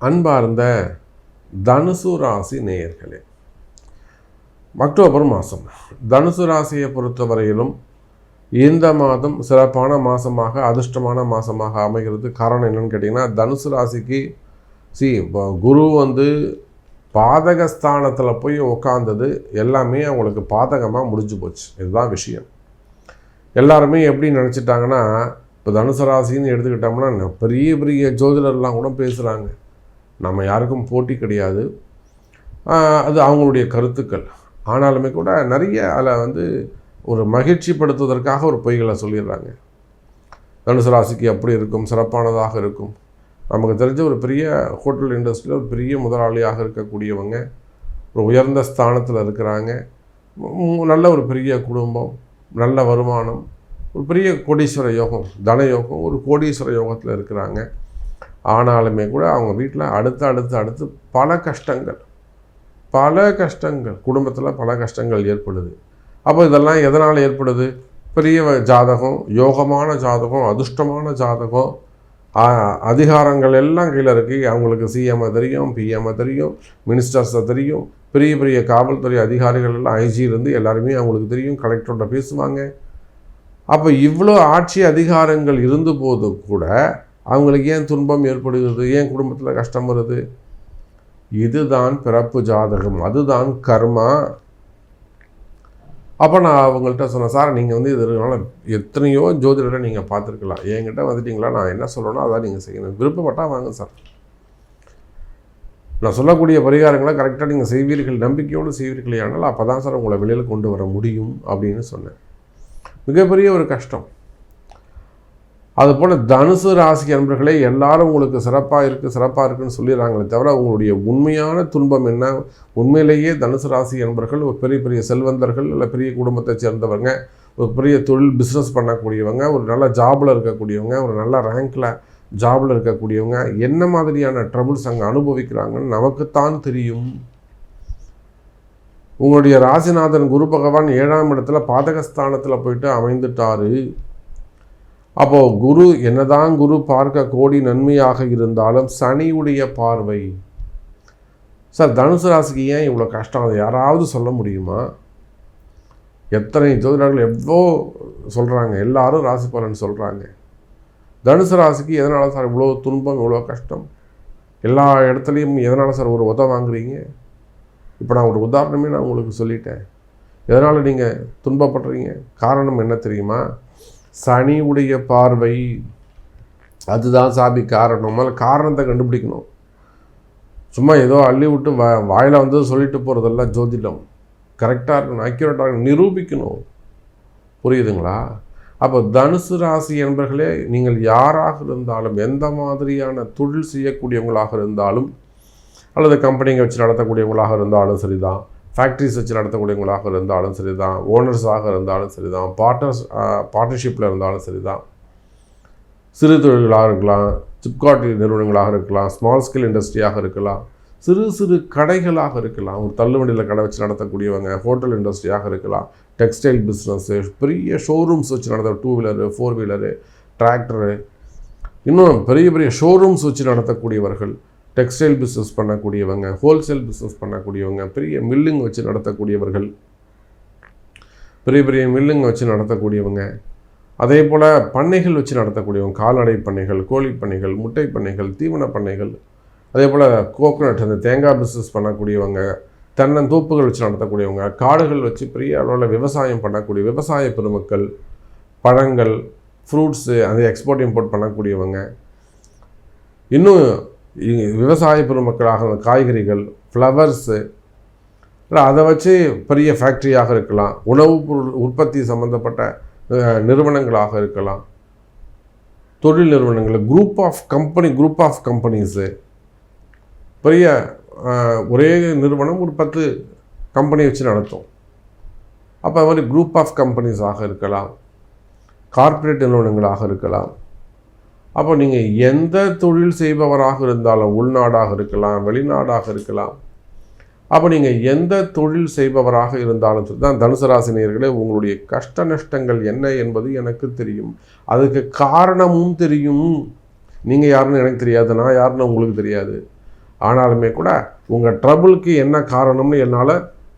அன்பார்ந்த தனுசு ராசி நேயர்களே அக்டோபர் மாதம் தனுசு ராசியை பொறுத்தவரையிலும் இந்த மாதம் சிறப்பான மாதமாக அதிர்ஷ்டமான மாதமாக அமைகிறது. காரணம் என்னென்னு கேட்டிங்கன்னா தனுசு ராசிக்கு சி குரு வந்து பாதகஸ்தானத்தில் போய் உக்காந்தது எல்லாமே அவங்களுக்கு பாதகமாக முடிஞ்சு போச்சு. இதுதான் விஷயம். எல்லாருமே எப்படி நினச்சிட்டாங்கன்னா இப்போ தனுசு ராசின்னு எடுத்துக்கிட்டோம்னா பெரிய பெரிய ஜோதிடர்லாம் கூட பேசுகிறாங்க நம்ம யாருக்கும் போட்டி கிடையாது. அது அவங்களுடைய கருத்துக்கள். ஆனாலுமே கூட நிறைய அதில் வந்து ஒரு மகிழ்ச்சிப்படுத்துவதற்காக ஒரு பொய்களை சொல்லிடுறாங்க. தனுசு ராசிக்கு அப்படி இருக்கும் சிறப்பானதாக இருக்கும். நமக்கு தெரிஞ்ச ஒரு பெரிய ஹோட்டல் இண்டஸ்ட்ரியில் ஒரு பெரிய முதலாளியாக இருக்கக்கூடியவங்க ஒரு உயர்ந்த ஸ்தானத்தில் இருக்கிறாங்க. நல்ல ஒரு பெரிய குடும்பம் நல்ல வருமானம் ஒரு பெரிய கோடீஸ்வர யோகம் தன யோகம் ஒரு கோடீஸ்வர யோகத்தில் இருக்கிறாங்க. ஆனாலுமே கூட அவங்க வீட்டில் அடுத்து அடுத்து அடுத்து பல கஷ்டங்கள். பல கஷ்டங்கள். குடும்பத்தில் பல கஷ்டங்கள் ஏற்படுது. அப்போ இதெல்லாம் எதனால் ஏற்படுது? பெரிய ஜாதகம் யோகமான ஜாதகம் அதிர்ஷ்டமான ஜாதகம். அதிகாரங்கள் எல்லாம் கீழே இருக்கு அவங்களுக்கு சிஎம்ஐ தெரியும் பிஎம்ஐ தெரியும் மினிஸ்டர்ஸை தெரியும். பெரிய பெரிய காவல்துறை அதிகாரிகள் எல்லாம் ஐஜியிலேருந்து எல்லாருமே அவங்களுக்கு தெரியும். கலெக்டரோட பேசுவாங்க. அப்போ இவ்வளோ ஆட்சி அதிகாரங்கள் இருந்த போது கூட அவங்களுக்கு ஏன் துன்பம் ஏற்படுகிறது ஏன் குடும்பத்தில் கஷ்டம் வருது? இதுதான் பிறப்பு ஜாதகம் அதுதான் கர்மா. அப்போ நான் அவங்கள்ட்ட சொன்னேன் சார் நீங்கள் வந்து இதனால எத்தனையோ ஜோதிடரை நீங்கள் பார்த்துருக்கலாம். என்கிட்ட வந்துட்டீங்களா? நான் என்ன சொல்லணும் அதான் நீங்கள் செய்யணும். விருப்பப்பட்டால் வாங்க சார். நான் சொல்லக்கூடிய பரிகாரங்களை கரெக்டாக நீங்கள் செய்வீர்கள் நம்பிக்கையோடு செய்வீர்களே ஆனால் அப்போ தான் சார் உங்களை வெளியில் கொண்டு வர முடியும் அப்படின்னு சொன்னேன். மிகப்பெரிய ஒரு கஷ்டம். அதுபோல் தனுசு ராசி அன்பர்களே எல்லாரும் உங்களுக்கு சிறப்பாக இருக்குது சிறப்பாக இருக்குன்னு சொல்லிடுறாங்களே தவிர உங்களுடைய உண்மையான துன்பம் என்ன? உண்மையிலேயே தனுசு ராசி அன்பர்கள் ஒரு பெரிய பெரிய செல்வந்தர்கள் இல்லை பெரிய குடும்பத்தை சேர்ந்தவங்க ஒரு பெரிய தொழில் பிஸ்னஸ் பண்ணக்கூடியவங்க ஒரு நல்ல ஜாபில் இருக்கக்கூடியவங்க ஒரு நல்ல ரேங்க்கில் ஜாபில் இருக்கக்கூடியவங்க என்ன மாதிரியான ட்ரபுள்ஸ் அங்கே அனுபவிக்கிறாங்கன்னு நமக்குத்தான் தெரியும். உங்களுடைய ராசிநாதன் குரு பகவான் ஏழாம் இடத்துல பாதகஸ்தானத்தில் போயிட்டு அமைந்துட்டாரு. அப்போது குரு என்னதான் குரு பார்க்க கோடி நன்மையாக இருந்தாலும் சனியுடைய பார்வை. சார் தனுசு ராசிக்கு ஏன் இவ்வளோ கஷ்டம்? அதை யாராவது சொல்ல முடியுமா? எத்தனை ஜோதிடர்கள் எவ்வளோ சொல்கிறாங்க எல்லாரும் ராசி பலன் சொல்கிறாங்க தனுசு ராசிக்கு எதனால் சார் இவ்வளோ துன்பம் இவ்வளோ கஷ்டம்? எல்லா இடத்துலையும் எதனால் சார் ஒரு உத வாங்குறீங்க? இப்போ நான் ஒரு உதாரணமே நான் உங்களுக்கு சொல்லிட்டேன். எதனால் நீங்கள் துன்பப்படுறீங்க? காரணம் என்ன தெரியுமா? சனியுடைய பார்வை அதுதான் சாபி காரணம். முதல்ல காரணத்தை கண்டுபிடிக்கணும். சும்மா ஏதோ அள்ளி விட்டு வா வாயில் வந்து சொல்லிட்டு போகிறதெல்லாம் ஜோதிடம். கரெக்டாக இருக்கணும் அக்யூரேட்டாக இருக்கணும் நிரூபிக்கணும். புரியுதுங்களா? அப்போ தனுசு ராசி என்பர்களே நீங்கள் யாராக இருந்தாலும் எந்த மாதிரியான தொழில் செய்யக்கூடியவங்களாக இருந்தாலும் அல்லது கம்பெனிங்க வச்சு நடத்தக்கூடியவங்களாக இருந்தாலும் சரிதான். ஃபேக்ட்ரிஸ் வச்சு நடத்தக்கூடியவங்களாக இருந்தாலும் சரி தான் ஓனர்ஸாக இருந்தாலும் சரி தான் பார்ட்னர்ஸ் பார்ட்னர்ஷிப்பில் இருந்தாலும் சரி தான் சிறு தொழில்களாக இருக்கலாம் சிப்காட் நிறுவனங்களாக இருக்கலாம் ஸ்மால் ஸ்கேல் இண்டஸ்ட்ரியாக இருக்கலாம் சிறு சிறு கடைகளாக இருக்கலாம். ஒரு தள்ளுவண்டியில் கடை வச்சு நடத்தக்கூடியவங்க ஹோட்டல் இண்டஸ்ட்ரியாக இருக்கலாம் டெக்ஸ்டைல் பிஸ்னஸ்ஸு பெரிய ஷோரூம்ஸ் வச்சு நடத்த two wheeler four wheeler tractor இன்னும் பெரிய பெரிய ஷோரூம்ஸ் வச்சு நடத்தக்கூடியவர்கள் டெக்ஸ்டைல் பிஸ்னஸ் பண்ணக்கூடியவங்க ஹோல்சேல் பிஸ்னஸ் பண்ணக்கூடியவங்க பெரிய மில்லுங்க வச்சு நடத்தக்கூடியவர்கள் பெரிய பெரிய மில்லுங்க வச்சு நடத்தக்கூடியவங்க அதே போல் பண்ணைகள் வச்சு நடத்தக்கூடியவங்க கால்நடை பண்ணைகள் கோழி பண்ணைகள் முட்டை பண்ணைகள் தீவன பண்ணைகள் அதே போல் கோகோனட் அந்த தேங்காய் பிஸ்னஸ் பண்ணக்கூடியவங்க தென்னந்தோப்புகள் வச்சு நடத்தக்கூடியவங்க காடுகள் வச்சு பெரிய அளவில் விவசாயம் பண்ணக்கூடிய விவசாய பெருமக்கள் பழங்கள் ஃப்ரூட்ஸு அதை எக்ஸ்போர்ட் இம்போர்ட் பண்ணக்கூடியவங்க. இன்னும் விவசாய பெருமக்களாக காய்கறிகள் ஃப்ளவர்ஸு இல்லை அதை வச்சு பெரிய ஃபேக்ட்ரியாக இருக்கலாம். உணவுப் பொருள் உற்பத்தி சம்மந்தப்பட்ட நிறுவனங்களாக இருக்கலாம். தொழில் நிறுவனங்கள் group of company group of companies பெரிய ஒரே நிறுவனம் ஒரு பத்து கம்பெனி வச்சு நடத்தும். அப்போ அது மாதிரி குரூப் ஆஃப் கம்பெனிஸாக இருக்கலாம். கார்ப்பரேட் நிறுவனங்களாக இருக்கலாம். அப்போ நீங்கள் எந்த தொழில் செய்பவராக இருந்தாலும் உள்நாடாக இருக்கலாம் வெளிநாடாக இருக்கலாம் அப்போ நீங்கள் எந்த தொழில் செய்பவராக இருந்தாலும் சரி தான் தனுசு ராசினியர்களே உங்களுடைய கஷ்ட நஷ்டங்கள் என்ன என்பது எனக்கு தெரியும். அதுக்கு காரணமும் தெரியும். நீங்கள் யாருன்னு எனக்கு தெரியாது நான் யாருன்னு உங்களுக்கு தெரியாது. ஆனாலுமே கூட உங்கள் ட்ரபுளுக்கு என்ன காரணம்னு என்னால்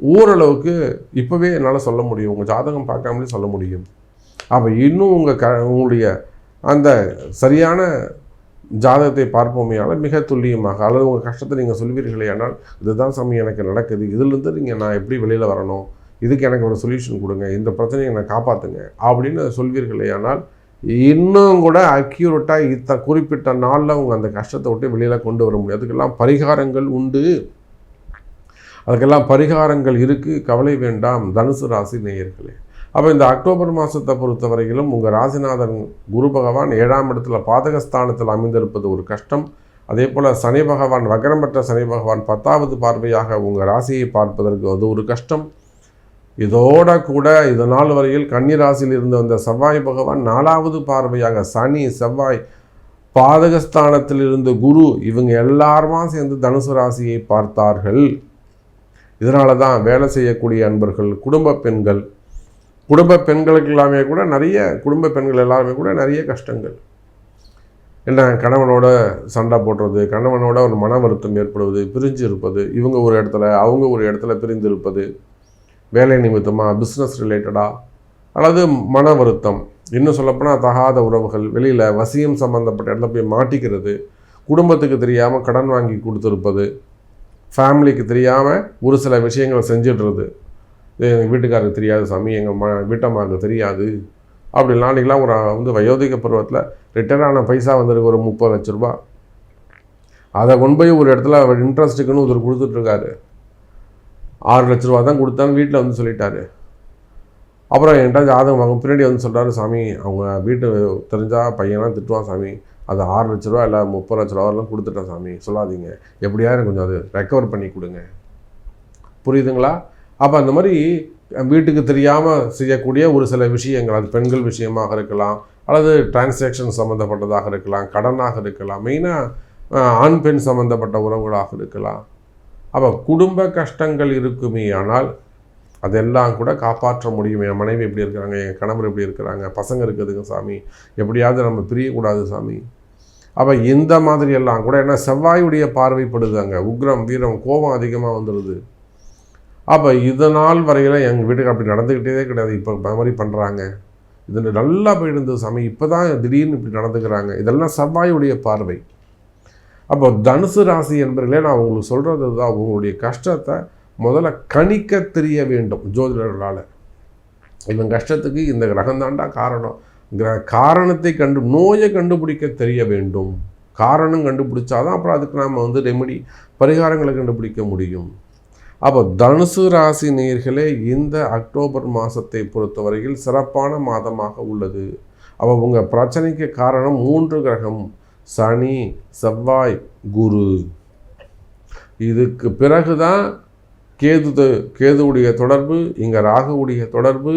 ஓரளவுக்கு இப்போவே என்னால் சொல்ல முடியும். உங்கள் ஜாதகம் பார்க்காமலே சொல்ல முடியும். அப்போ இன்னும் உங்கள் க உங்களுடைய அந்த சரியான ஜாதகத்தை பார்ப்போமையால் மிக துல்லியமாக அல்லது உங்கள் கஷ்டத்தை நீங்கள் சொல்வீர்களே ஆனால் இதுதான் சாமி எனக்கு நடக்குது. இதிலிருந்து நீங்கள் நான் எப்படி வெளியில் வரணும்? இதுக்கு எனக்கு ஒரு சொல்யூஷன் கொடுங்க. இந்த பிரச்சனையை நான் காப்பாற்றுங்க அப்படின்னு சொல்வீர்களே ஆனால் இன்னும் கூட அக்யூரேட்டாக இத்த குறிப்பிட்ட நாளில் உங்கள் அந்த கஷ்டத்தை விட்டு வெளியில் கொண்டு வர முடியும் அதுக்கெல்லாம் பரிகாரங்கள் உண்டு. அதுக்கெல்லாம் பரிகாரங்கள் இருக்குது கவலை வேண்டாம். தனுசு ராசி நேயர்களே. அப்போ இந்த அக்டோபர் மாதத்தை பொறுத்தவரையிலும் உங்கள் ராசிநாதன் குரு பகவான் ஏழாம் இடத்துல பாதகஸ்தானத்தில் அமைந்திருப்பது ஒரு கஷ்டம். அதே போல் சனி பகவான் வக்ரம் பெற்ற சனி பகவான் பத்தாவது பார்வையாக உங்கள் ராசியை பார்ப்பதற்கு அது ஒரு கஷ்டம். இதோட கூட இது நாள் வரையில் கன்னி ராசியில் இருந்து வந்த செவ்வாய் பகவான் நாலாவது பார்வையாக சனி செவ்வாய் பாதகஸ்தானத்தில் இருந்த குரு இவங்க எல்லாருமா சேர்ந்து தனுசு ராசியை பார்த்தார்கள். இதனால தான் வேலை செய்யக்கூடிய அன்பர்கள் குடும்ப பெண்கள் குடும்ப பெண்களுக்கு எல்லாமே கூட நிறைய குடும்ப பெண்கள் எல்லாருமே கூட நிறைய கஷ்டங்கள். என்ன கணவனோட சண்டை போடுறது கணவனோட ஒரு மன வருத்தம் ஏற்படுவது பிரிஞ்சு இருப்பது இவங்க ஒரு இடத்துல அவங்க ஒரு இடத்துல பிரிந்து இருப்பது வேலை நிமித்தமாக பிஸ்னஸ் ரிலேட்டடாக அல்லது மன வருத்தம். இன்னும் சொல்லப்போனால் தகாத உறவுகள் வெளியில் வசியம் சம்மந்தப்பட்ட இடத்துல போய் மாட்டிக்கிறது குடும்பத்துக்கு தெரியாமல் கடன் வாங்கி கொடுத்துருப்பது ஃபேமிலிக்கு தெரியாமல் ஒரு சில விஷயங்களை செஞ்சிடுறது. இது எங்கள் வீட்டுக்காரருக்கு தெரியாது சாமி எங்கள் ம வீட்டம்மாவுக்கு தெரியாது. அப்படி நாளைக்கெலாம் ஒரு வந்து வயோதிக பருவத்தில் ரிட்டர்ன் ஆன பைசா வந்திருக்கு ஒரு முப்பது லட்ச ரூபா. அதை கொண்டு போய் ஒரு இடத்துல அவர் இன்ட்ரெஸ்ட்டுக்குன்னு ஒருத்தர் கொடுத்துட்ருக்காரு. ஆறு லட்ச ரூபா தான் கொடுத்தான்னு வீட்டில் வந்து சொல்லிட்டாரு. அப்புறம் என்கிட்ட ஜாதகம் வாங்க பின்னாடி வந்து சொல்கிறாரு சாமி அவங்க வீட்டு தெரிஞ்சால் பையனாக திட்டுவான் சாமி. அது ஆறு லட்ச ரூபா இல்லை முப்பது லட்ச ரூபாலாம் கொடுத்துட்டேன் சாமி. சொல்லாதீங்க. எப்படியாவது கொஞ்சம் அது ரெக்கவர் பண்ணி கொடுங்க. புரியுதுங்களா? அப்போ அந்த மாதிரி வீட்டுக்கு தெரியாமல் செய்யக்கூடிய ஒரு சில விஷயங்கள் அது பெண்கள் விஷயமாக இருக்கலாம் அல்லது டிரான்சாக்ஷன் சம்மந்தப்பட்டதாக இருக்கலாம் கடனாக இருக்கலாம் மெயினாக ஆண் பெண் சம்மந்தப்பட்ட உறவுகளாக இருக்கலாம். அப்போ குடும்ப கஷ்டங்கள் இருக்குமே ஆனால் அதெல்லாம் கூட காப்பாற்ற முடியும். என் மனைவி எப்படி இருக்கிறாங்க என் கணவர் எப்படி இருக்கிறாங்க பசங்க இருக்குதுங்க சாமி எப்படியாவது நம்ம பிரியக்கூடாது சாமி. அப்போ இந்த மாதிரி எல்லாம் கூட ஏன்னா செவ்வாயுடைய பார்வைப்படுது அங்கே உக்ரம் வீரம் கோபம் அதிகமாக வந்துடுது. அப்போ இதனால் வரையில் எங்கள் வீட்டுக்கு அப்படி நடந்துக்கிட்டே கிடையாது. இப்போ மாதிரி பண்ணுறாங்க இது நல்லா போயிருந்தது சாமி. இப்போ தான் திடீர்னு இப்படி நடந்துக்கிறாங்க. இதெல்லாம் செவ்வாயுடைய பார்வை. அப்போ தனுசு ராசி என்பர்களே நான் உங்களுக்கு சொல்கிறது தான். உங்களுடைய கஷ்டத்தை முதல்ல கணிக்க தெரிய வேண்டும் ஜோதிடர்களால். இவன் கஷ்டத்துக்கு இந்த கிரகம் தாண்டா காரணம். கிர காரணத்தை கண்டு நோயை கண்டுபிடிக்க தெரிய வேண்டும். காரணம் கண்டுபிடிச்சாதான் அப்புறம் அதுக்கு நாம் வந்து ரெமெடி பரிகாரங்களை கண்டுபிடிக்க முடியும். அப்போ தனுசு ராசி நேர்களே இந்த அக்டோபர் மாதத்தை பொறுத்தவரையில் சிறப்பான மாதமாக உள்ளது. அப்போ உங்கள் பிரச்சனைக்கு காரணம் மூன்று கிரகம். சனி செவ்வாய் குரு. இதுக்கு பிறகு தான் கேது கேதுவுடைய தொடர்பு இங்கே ராகுவுடைய தொடர்பு.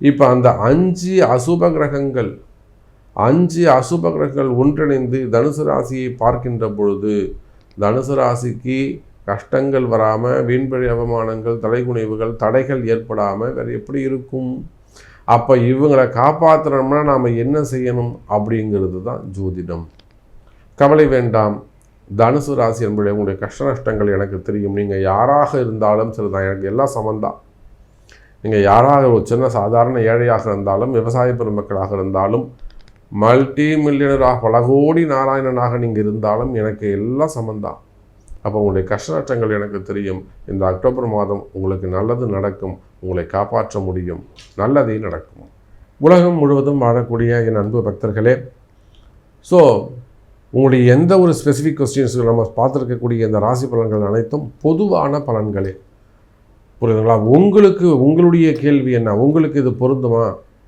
இப்போ அந்த அஞ்சு அசுப கிரகங்கள் அஞ்சு அசுப கிரகங்கள் ஒன்றிணைந்து தனுசு ராசியை பார்க்கின்ற பொழுது தனுசு ராசிக்கு கஷ்டங்கள் வராமல் வீண்பழி அவமானங்கள் தலைகுனிவுகள் தடைகள் ஏற்படாமல் வேறு எப்படி இருக்கும்? அப்போ இவங்களை காப்பாற்றணும்னா நாம் என்ன செய்யணும் அப்படிங்கிறது தான் ஜோதிடம். கவலை வேண்டாம். தனுசு ராசி என்பதை உங்களுடைய கஷ்ட நஷ்டங்கள் எனக்கு தெரியும். நீங்கள் யாராக இருந்தாலும் சரிதான். எனக்கு எல்லாம் சமந்தான் நீங்கள் யாராக ஒரு சின்ன சாதாரண ஏழையாக இருந்தாலும் விவசாய பெருமக்களாக இருந்தாலும் மல்டி மில்லியனராக பல கோடி நாராயணனாக நீங்கள் இருந்தாலும் எனக்கு எல்லாம் சமந்தான் அப்போ உங்களுடைய கஷ்டநஷ்டங்கள் எனக்கு தெரியும். இந்த அக்டோபர் மாதம் உங்களுக்கு நல்லது நடக்கும். உங்களை காப்பாற்ற முடியும். நல்லதே நடக்கும். உலகம் முழுவதும் வாழக்கூடிய என் அன்பு பக்தர்களே ஸோ உங்களுடைய எந்த ஒரு ஸ்பெசிஃபிக் கொஸ்டின்ஸுக்கு நம்ம பார்த்துருக்கக்கூடிய இந்த ராசி பலன்கள் அனைத்தும் பொதுவான பலன்களே. புரியுதுங்களா? உங்களுக்கு உங்களுடைய கேள்வி என்ன? உங்களுக்கு இது பொருந்துமா?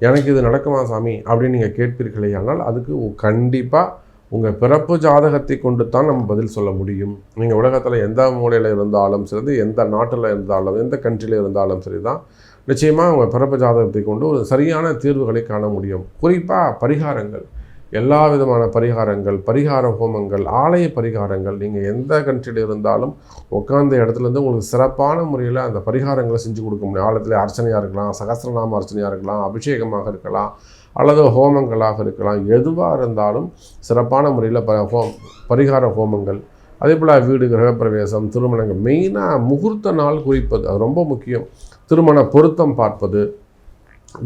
எனக்கு இது நடக்குமா சாமி? அப்படின்னு நீங்கள் கேட்பீர்களே ஆனால் அதுக்கு கண்டிப்பாக உங்கள் பிறப்பு ஜாதகத்தை கொண்டு தான் நம்ம பதில் சொல்ல முடியும். நீங்கள் உலகத்தில் எந்த மூலையில் இருந்தாலும் சரி எந்த நாட்டில் இருந்தாலும் எந்த கண்ட்ரியில் இருந்தாலும் சரி தான் நிச்சயமாக உங்கள் பிறப்பு ஜாதகத்தை கொண்டு ஒரு சரியான தீர்வுகளை காண முடியும். குறிப்பாக பரிகாரங்கள். எல்லா விதமான பரிகாரங்கள் பரிகார ஹோமங்கள் ஆலய பரிகாரங்கள். நீங்கள் எந்த கண்ட்ரியில் இருந்தாலும் உட்காந்த இடத்துலேருந்து உங்களுக்கு சிறப்பான முறையில் அந்த பரிகாரங்களை செஞ்சு கொடுக்க முடியும். ஆலயத்தில் அர்ச்சனையாக இருக்கலாம் சகசிரநாம அர்ச்சனையாக இருக்கலாம் அபிஷேகமாக இருக்கலாம் அல்லது ஹோமங்களாக இருக்கலாம். எதுவாக இருந்தாலும் சிறப்பான முறையில் ப ஹோம் பரிகார ஹோமங்கள் அதே போல் வீடு கிரகப்பிரவேசம் திருமணங்கள் மெயினாக முகூர்த்த நாள் குறிப்பது அது ரொம்ப முக்கியம். திருமண பொருத்தம் பார்ப்பது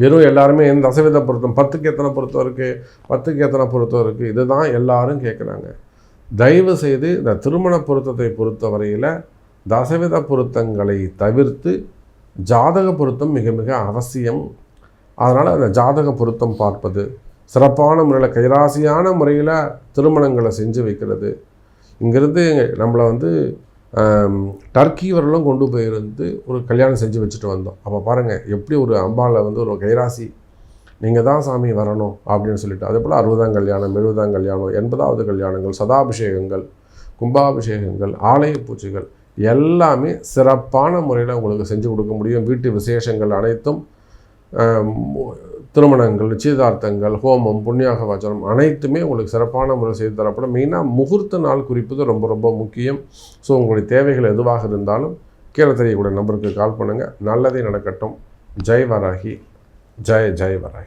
வெறும் எல்லாருமே எந்த தசவித பொருத்தம் பத்துக்கு எத்தனை பொருத்தம் இருக்குது பத்துக்கு எத்தனை பொருத்தம் இருக்குது இதுதான் எல்லாரும் கேட்குறாங்க தயவு செய்து இந்த திருமண பொருத்தத்தை பொறுத்த வரையில் தசவித பொருத்தங்களை தவிர்த்து ஜாதக பொருத்தம் மிக மிக அவசியம். அதனால் அந்த ஜாதக பொருத்தம் பார்ப்பது சிறப்பான முறையில் கைராசியான முறையில் திருமணங்களை செஞ்சு வைக்கிறது. இங்கேருந்து நம்மளை வந்து டர்க்கி வரலும் கொண்டு போயிருந்து ஒரு கல்யாணம் செஞ்சு வச்சுட்டு வந்தோம். அப்போ பாருங்கள் எப்படி ஒரு அம்பாவில் வந்து ஒரு கைராசி நீங்கள் தான் சாமி வரணும் அப்படின்னு சொல்லிட்டு அதே போல் அறுபதாம் கல்யாணம் எழுபதாம் கல்யாணம் எண்பதாவது கல்யாணங்கள் சதாபிஷேகங்கள் கும்பாபிஷேகங்கள் ஆலய பூஜைகள் எல்லாமே சிறப்பான முறையில் உங்களுக்கு செஞ்சு கொடுக்க முடியும். வீட்டு விசேஷங்கள் அனைத்தும் திருமணங்கள் நிச்சயதார்த்தங்கள் ஹோமம் புண்ணியாக வாச்சனம் அனைத்துமே உங்களுக்கு சிறப்பான முறை செய்து தரப்படும். மெயினாக முகூர்த்த நாள் குறிப்பது ரொம்ப ரொம்ப முக்கியம். ஸோ உங்களுடைய தேவைகள் எதுவாக இருந்தாலும் கீழே தெரியக்கூடிய நம்பருக்கு கால் பண்ணுங்கள் நல்லதே நடக்கட்டும். ஜெய் வராகி. ஜெய் ஜெய் வராகி.